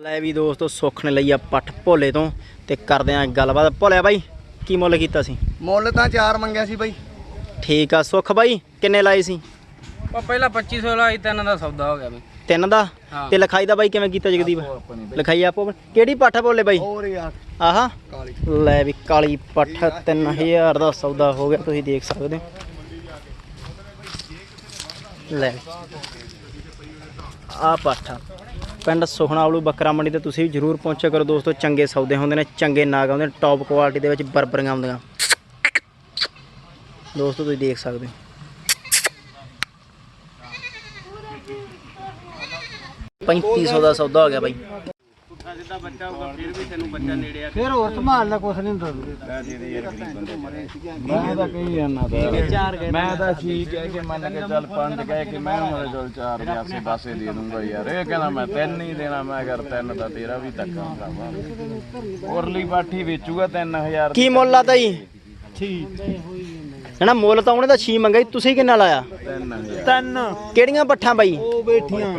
ਲੈ ਵੀ ਦੋਸਤੋ ਸੁੱਖ ਨੇ ਲਈ ਆ ਪੱਠ ਭੋਲੇ ਤੋਂ ਤੇ ਕਰਦੇ ਆਂ ਗੱਲਬਾਤ। ਭੋਲਿਆ ਬਾਈ ਕੀ ਮੁੱਲ ਕੀਤਾ ਸੀ? ਮੁੱਲ ਤਾਂ ਚਾਰ ਮੰਗਿਆ ਸੀ ਬਾਈ। ਠੀਕ ਆ ਸੁੱਖ ਬਾਈ ਕਿੰਨੇ ਲਾਏ ਸੀ? ਉਹ ਪਹਿਲਾਂ 2500 ਲਾਈ ਤਿੰਨ ਦਾ ਸੌਦਾ ਹੋ ਗਿਆ ਬਈ। ਤਿੰਨ ਦਾ? ਹਾਂ। ਤੇ ਲਿਖਾਈ ਦਾ ਬਾਈ ਕਿਵੇਂ ਕੀਤਾ ਜਗਦੀਪ? ਲਿਖਾਈ ਆਪੋ ਕਿਹੜੀ ਪੱਠ ਭੋਲੇ ਬਾਈ? ਹੋਰ ਯਾਰ। ਆਹਾ। ਕਾਲੀ। ਲੈ ਵੀ ਕਾਲੀ ਪੱਠ 3000 ਦਾ ਸੌਦਾ ਹੋ ਗਿਆ ਤੁਸੀਂ ਦੇਖ ਸਕਦੇ ਹੋ। ਲੈ। ਆ ਪੱਠ। ਆ। ਪਿੰਡ ਸੁਖਨਾਵਲੂ ਬੱਕਰਾ ਮੰਡੀ ਤੇ ਤੁਸੀਂ ਵੀ ਜਰੂਰ ਪਹੁੰਚਿਆ ਕਰੋ ਦੋਸਤੋ, ਚੰਗੇ ਸੌਦੇ ਹੁੰਦੇ ਨੇ, ਚੰਗੇ ਨਾਗ ਆਉਂਦੇ ਨੇ ਟੌਪ ਕੁਆਲਿਟੀ ਦੇ ਵਿੱਚ ਬਰਬਰੀਆਂ ਆਉਂਦੀਆਂ। ਦੋਸਤੋ, ਤੁਸੀਂ ਦੇਖ ਸਕਦੇ ਹੋ। ਪੈਂਤੀ ਸੌ ਦਾ ਸੌਦਾ ਹੋ ਗਿਆ ਬਾਈ। ਜਿੱਦਾਂ ਬੱਚਾ ਹੋਊਗਾ ਫਿਰ ਵੀ ਤੈਨੂੰ ਬੱਚਾ ਨੇੜੇ ਆ ਫਿਰ ਹੋਰ ਸੰਭਾਲਣਾ ਕੁਛ ਨਹੀਂ ਹੁੰਦਾ। ਮੈਂ ਤਾਂ ਕਹੀ ਜਾਂਦਾ ਮੈਂ ਤਾਂ ਠੀਕ ਕਹਿ ਕੇ ਮੰਨ ਕੇ ਚੱਲ ਪੰਜ ਕਹਿ ਕੇ ਮੈਂ ਉਹਨਾਂ ਚਲ ਚਾਰ ਦੇ ਆਸੇ ਪਾਸੇ ਦੇ ਦੂੰਗਾ ਯਾਰ। ਇਹ ਕਹਿੰਦਾ ਮੈਂ ਤਿੰਨ ਹੀ ਦੇਣਾ ਮੈਂ ਕਰ ਤਿੰਨ ਦਾ ਤੇਰਾ ਵੀ ਧੱਕਾ ਭਰਾਵਾ ਉਰਲੀ ਬਾਠੀ ਵੇਚੂਗਾ 3000 ਕੀ ਮੁੱਲ ਆ ਤਾਈ? ਹੈ ਨਾ ਮੁੱਲ ਤਾਂ ਉਹਨੇ ਤਾਂ 6 ਮੰਗਿਆ ਸੀ, ਤੁਸੀਂ ਕਿੰਨਾ ਲਾਇਆ? 3000 ਤਿੰਨ। ਕਿਹੜੀਆਂ ਪੱਠਾਂ ਬਾਈ? ਉਹ ਬੈਠੀਆਂ।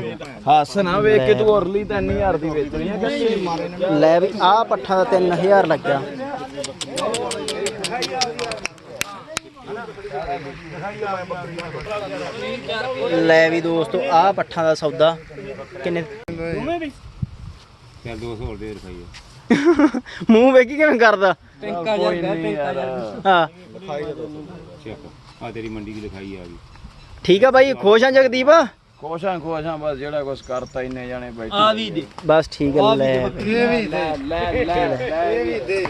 ਹੱਸ ਨਾ ਵੇਖ ਕੇ ਤੂੰ ਉਰਲੀ 3000 ਦੀ ਵੇਚਣੀ ਆ ਕਿ ਲੈ ਵੀ ਆਹ ਪੱਠਾਂ ਦਾ 3000 ਲੱਗਿਆ। ਲੈ ਵੀ ਦੋਸਤੋ ਆਹ ਪੱਠਾਂ ਦਾ ਸੌਦਾ। ਕਿੰਨੇ? ਚੱਲ 200 ਹੋਰ ਦੇ ਰੁਪਈਏ ਮੂੰਹ ਵੇਖੀ ਕਿਵੇਂ ਕਰਦਾ? ਕੋਈ ਨਹੀਂ ਯਾਰ। ਹਾਂ। ਚੱਕ ਆ ਤੇਰੀ ਮੰਡੀ ਦੀ ਲਿਖਾਈ ਆ ਗਈ। ਠੀਕ ਆ ਬਾਈ ਖੁਸ਼ ਆ ਜਗਦੀਪ? ਕੋਸ਼ਾਂ ਕੋਸ਼ਾਂ ਬਸ ਜਿਹੜਾ ਕੁਛ ਕਰਤਾ ਇੰਨੇ ਜਾਣੇ ਬੈਠੇ ਬਸ ਠੀਕ ਹੈ ਲੈ। ਇਹ ਵੀ ਦੇ। ਲੈ ਲੈ ਲੈ। ਇਹ ਵੀ ਦੇ।